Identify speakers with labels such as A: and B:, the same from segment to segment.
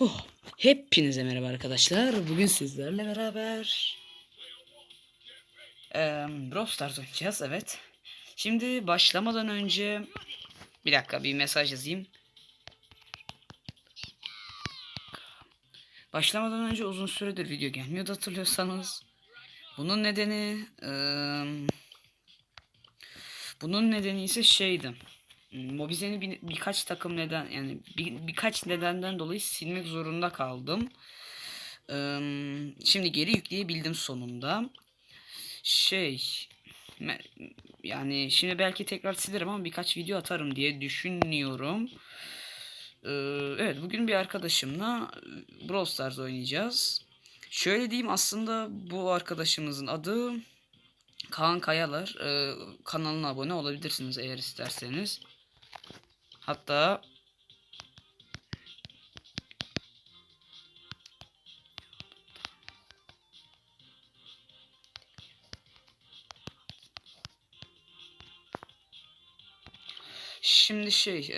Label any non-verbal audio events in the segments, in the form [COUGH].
A: Oh, hepinize merhaba arkadaşlar. Bugün sizlerle beraber eee Brawl Stars oynayacağız. Evet. Şimdi başlamadan önce bir dakika bir mesaj yazayım. Başlamadan önce uzun süredir video gelmiyordu hatırlıyorsanız. Bunun nedeni eee, bunun nedeni ise şeydi. Mobizen'i bir, birkaç takım neden yani bir, birkaç nedenden dolayı silmek zorunda kaldım. Eee, şimdi geri yükleyebildim sonunda. Şey yani şimdi belki tekrar silerim ama birkaç video atarım diye düşünüyorum. Eee, evet bugün bir arkadaşımla Brawl Stars oynayacağız. Şöyle diyeyim aslında bu arkadaşımızın adı Kaan Kayalar. Eee, kanalına abone olabilirsiniz eğer isterseniz. Hatta şimdi şey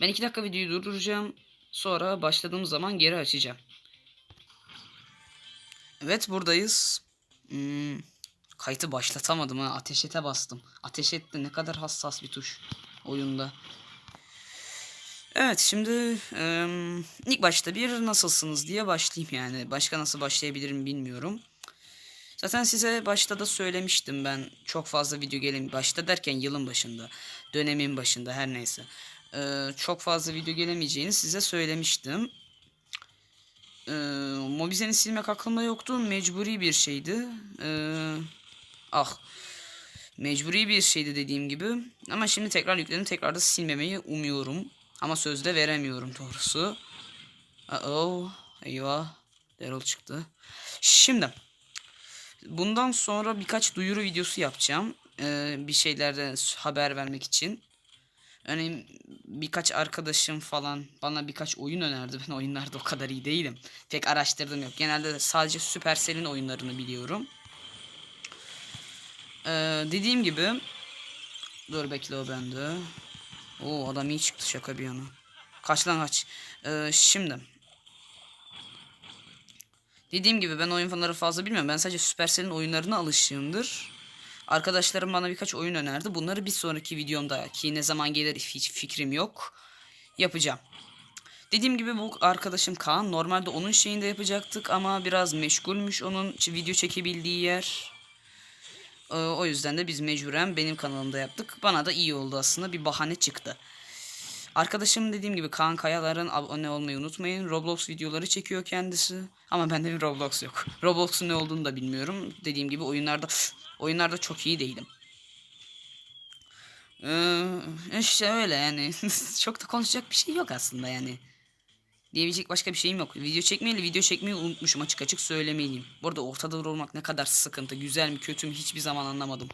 A: ben iki dakika videoyu durduracağım. Sonra başladığım zaman geri açacağım. Evet buradayız. Hmm, kayıtı başlatamadım ha. Ateş ete bastım. Ateş etti ne kadar hassas bir tuş oyunda. Evet şimdi em, ilk başta bir nasılsınız diye başlayayım yani. Başka nasıl başlayabilirim bilmiyorum. Zaten size başta da söylemiştim ben çok fazla video gelin başta derken yılın başında dönemin başında her neyse Ee, çok fazla video gelemeyeceğini size söylemiştim. Ee, Mobizen'i silmek aklımda yoktu mecburi bir şeydi. Ee, ah mecburi bir şeydi dediğim gibi ama şimdi tekrar yükledim tekrar da silmemeyi umuyorum ama sözde veremiyorum doğrusu. Uh oh eyvah Daryl çıktı. Şimdi Bundan sonra birkaç duyuru videosu yapacağım. Ee, bir şeylerden haber vermek için. Örneğin birkaç arkadaşım falan bana birkaç oyun önerdi. [LAUGHS] Ben oyunlarda o kadar iyi değilim. Pek araştırdım yok. Genelde sadece Supercell'in oyunlarını biliyorum. Ee, dediğim gibi Dur bekle o bende. Oo adam iyi çıktı şaka bir yana. Kaç lan kaç. Ee, şimdi Dediğim gibi ben oyun fanları fazla bilmiyorum. Ben sadece Supercell'in oyunlarına alışığımdır. Arkadaşlarım bana birkaç oyun önerdi. Bunları bir sonraki videomda ki ne zaman gelir hiç fikrim yok. Yapacağım. Dediğim gibi bu arkadaşım Kaan. Normalde onun şeyinde yapacaktık ama biraz meşgulmüş onun video çekebildiği yer. Ee, o yüzden de biz mecburen benim kanalımda yaptık. Bana da iyi oldu aslında bir bahane çıktı. Arkadaşım dediğim gibi Kaan Kayalar'ın abone olmayı unutmayın. Roblox videoları çekiyor kendisi. Ama bende bir Roblox yok. [LAUGHS] Roblox'un ne olduğunu da bilmiyorum. Dediğim gibi oyunlarda oyunlarda çok iyi değilim. Ee, işte öyle yani. [LAUGHS] çok da konuşacak bir şey yok aslında yani. Diyebilecek başka bir şeyim yok. Video çekmeyeli video çekmeyi unutmuşum açık açık söylemeliyim. Bu arada ortada olmak ne kadar sıkıntı. Güzel mi kötü mü hiçbir zaman anlamadım.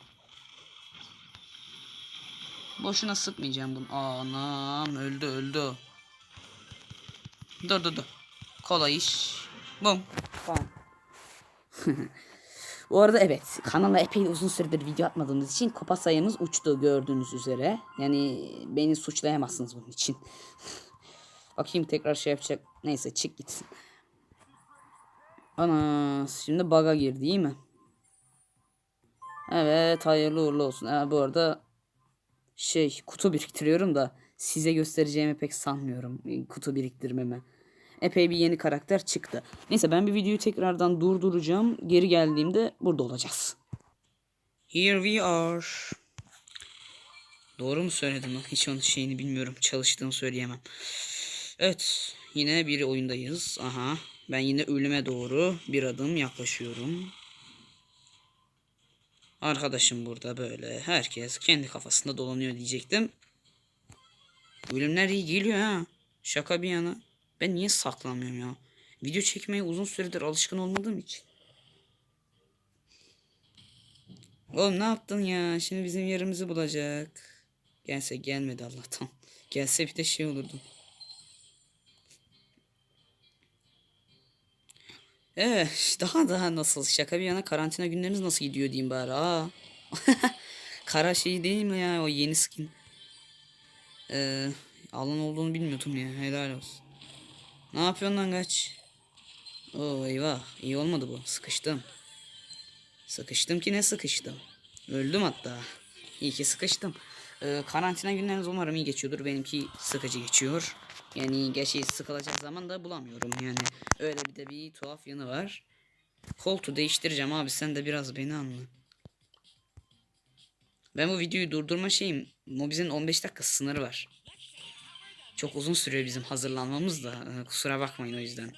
A: Boşuna sıkmayacağım bunu. Anam öldü öldü. Dur dur dur. Kolay iş. Bum. Tamam. [LAUGHS] Bu arada evet kanala epey uzun süredir video atmadığımız için kupa sayımız uçtu gördüğünüz üzere. Yani beni suçlayamazsınız bunun için. [LAUGHS] Bakayım tekrar şey yapacak. Neyse çık gitsin. Ana şimdi bug'a girdi değil mi? Evet hayırlı uğurlu olsun. Ha, bu arada şey kutu biriktiriyorum da size göstereceğimi pek sanmıyorum e, kutu biriktirmeme. Epey bir yeni karakter çıktı. Neyse ben bir videoyu tekrardan durduracağım. Geri geldiğimde burada olacağız. Here we are. Doğru mu söyledim lan? Hiç onun şeyini bilmiyorum. Çalıştığını söyleyemem. Evet. Yine bir oyundayız. Aha. Ben yine ölüme doğru bir adım yaklaşıyorum. Arkadaşım burada böyle. Herkes kendi kafasında dolanıyor diyecektim. Ölümler iyi geliyor ha. Şaka bir yana. Ben niye saklamıyorum ya? Video çekmeye uzun süredir alışkın olmadığım için. Oğlum ne yaptın ya? Şimdi bizim yerimizi bulacak. Gelse gelmedi Allah'tan. Gelse bir de şey olurdu. Evet daha daha nasıl şaka bir yana karantina günleriniz nasıl gidiyor diyeyim bari. Aa. [LAUGHS] Kara şey değil mi ya o yeni skin. Ee, alan olduğunu bilmiyordum ya. Helal olsun. Ne yapıyorsun lan kaç? Oo eyvah. iyi olmadı bu. Sıkıştım. Sıkıştım ki ne sıkıştım. Öldüm hatta. İyi ki sıkıştım. Ee, karantina günleriniz umarım iyi geçiyordur. Benimki sıkıcı geçiyor. Yani gerçi sıkılacak zaman da bulamıyorum. Yani öyle bir de bir tuhaf yanı var. Koltuğu değiştireceğim abi sen de biraz beni anla. Ben bu videoyu durdurma şeyim Mobiz'in 15 dakika sınırı var. Çok uzun sürüyor bizim hazırlanmamız da e, kusura bakmayın o yüzden.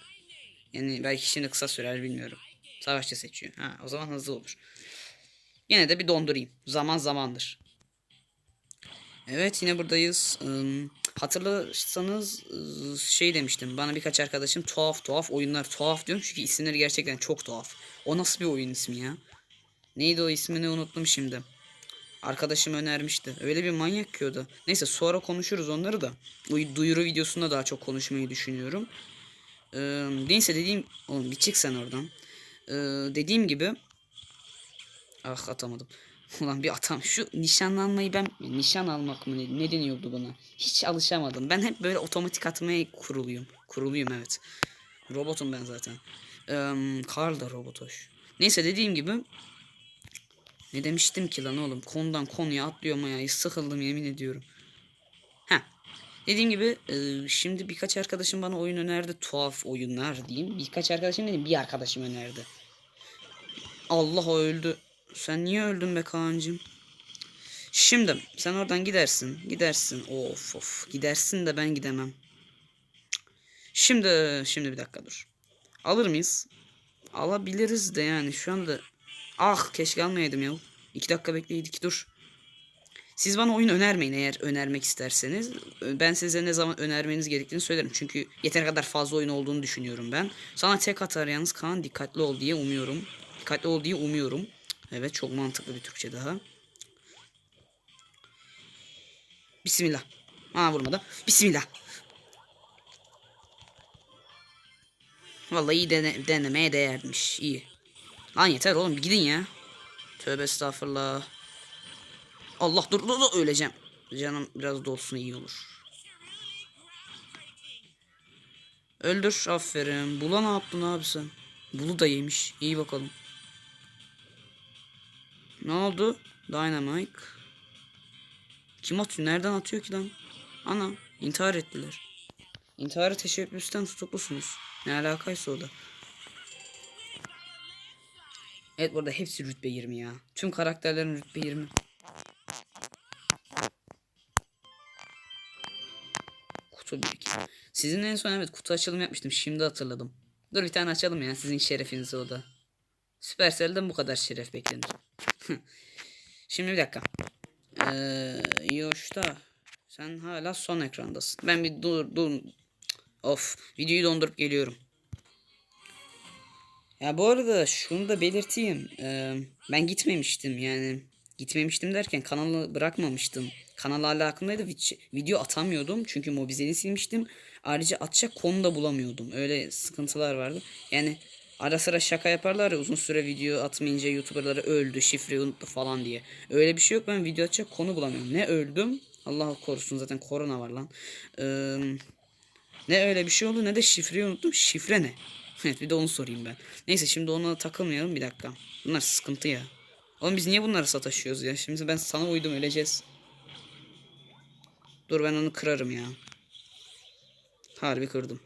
A: Yani belki şimdi kısa sürer bilmiyorum. Savaşçı seçiyor. Ha o zaman hızlı olur. Yine de bir dondurayım. Zaman zamandır. Evet yine buradayız. Im, hatırlarsanız ıı, şey demiştim. Bana birkaç arkadaşım tuhaf tuhaf oyunlar tuhaf diyorum. Çünkü isimleri gerçekten çok tuhaf. O nasıl bir oyun ismi ya? Neydi o ismini unuttum şimdi. Arkadaşım önermişti. Öyle bir manyak ki o da. Neyse sonra konuşuruz onları da. Bu duyuru videosunda daha çok konuşmayı düşünüyorum. Ee, neyse dediğim... Oğlum bir çık sen oradan. Ee, dediğim gibi... Ah atamadım. [LAUGHS] Ulan bir atam. Şu nişanlanmayı ben... Nişan almak mı ne, ne deniyordu buna? Hiç alışamadım. Ben hep böyle otomatik atmaya kuruluyum. Kuruluyum evet. Robotum ben zaten. Ee, Karl da robotoş. Neyse dediğim gibi... Ne demiştim ki lan oğlum? Konudan konuya atlıyorum ya. Sıkıldım yemin ediyorum. Ha. Dediğim gibi e, şimdi birkaç arkadaşım bana oyun önerdi. Tuhaf oyunlar diyeyim. Birkaç arkadaşım dedim bir arkadaşım önerdi. Allah öldü. Sen niye öldün be Kaan'cığım? Şimdi sen oradan gidersin. Gidersin. Of of. Gidersin de ben gidemem. Şimdi şimdi bir dakika dur. Alır mıyız? Alabiliriz de yani şu anda Ah keşke almayaydım ya. İki dakika bekleydik dur. Siz bana oyun önermeyin eğer önermek isterseniz. Ben size ne zaman önermeniz gerektiğini söylerim. Çünkü yeter kadar fazla oyun olduğunu düşünüyorum ben. Sana tek atar yalnız Kaan dikkatli ol diye umuyorum. Dikkatli ol diye umuyorum. Evet çok mantıklı bir Türkçe daha. Bismillah. Aa vurmadı. Bismillah. Vallahi iyi dene denemeye değermiş. İyi. Lan yeter oğlum gidin ya. Tövbe estağfurullah. Allah dur dur dur öleceğim. Canım biraz dolsun iyi olur. Öldür aferin. Bula ne yaptın abi sen? Bulu da yemiş. İyi bakalım. Ne oldu? Dynamite. Kim atıyor? Nereden atıyor ki lan? Ana intihar ettiler. İntiharı teşebbüsten tutuklusunuz. Ne alakaysa o da. Evet burada hepsi rütbe 20 ya. Tüm karakterlerin rütbe 20. Kutu 1 Sizin en son evet kutu açılımı yapmıştım. Şimdi hatırladım. Dur bir tane açalım ya sizin şerefinize o da. Supercell'den bu kadar şeref beklenir. Şimdi bir dakika. Ee, Yoş'ta sen hala son ekrandasın. Ben bir dur dur. Of videoyu dondurup geliyorum. Ya bu arada şunu da belirteyim. Ee, ben gitmemiştim yani. Gitmemiştim derken kanalı bırakmamıştım. Kanal hala aklımdaydı. Video atamıyordum. Çünkü Mobizen'i silmiştim. Ayrıca atacak konu da bulamıyordum. Öyle sıkıntılar vardı. Yani ara sıra şaka yaparlar ya uzun süre video atmayınca YouTuber'ları öldü, şifreyi unuttu falan diye. Öyle bir şey yok. Ben video atacak konu bulamıyorum. Ne öldüm. Allah korusun zaten korona var lan. Ee, ne öyle bir şey oldu ne de şifreyi unuttum. Şifre ne? Evet [LAUGHS] bir de onu sorayım ben. Neyse şimdi ona takılmayalım bir dakika. Bunlar sıkıntı ya. Oğlum biz niye bunları sataşıyoruz ya? Şimdi ben sana uydum öleceğiz. Dur ben onu kırarım ya. Harbi kırdım.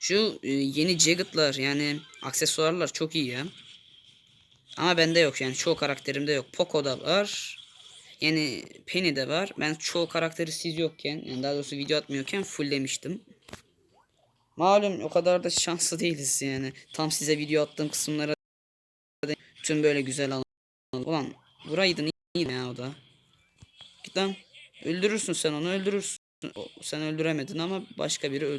A: Şu e, yeni Jagged'lar yani aksesuarlar çok iyi ya. Ama bende yok yani çoğu karakterimde yok. Poco'da var. Yani Penny'de var. Ben çoğu karakteri siz yokken yani daha doğrusu video atmıyorken full demiştim. Malum o kadar da şanslı değiliz yani. Tam size video attığım kısımlara tüm böyle güzel alan. Ulan buraydın iyi ya o da. Git lan. Öldürürsün sen onu öldürürsün. Sen öldüremedin ama başka biri öldü.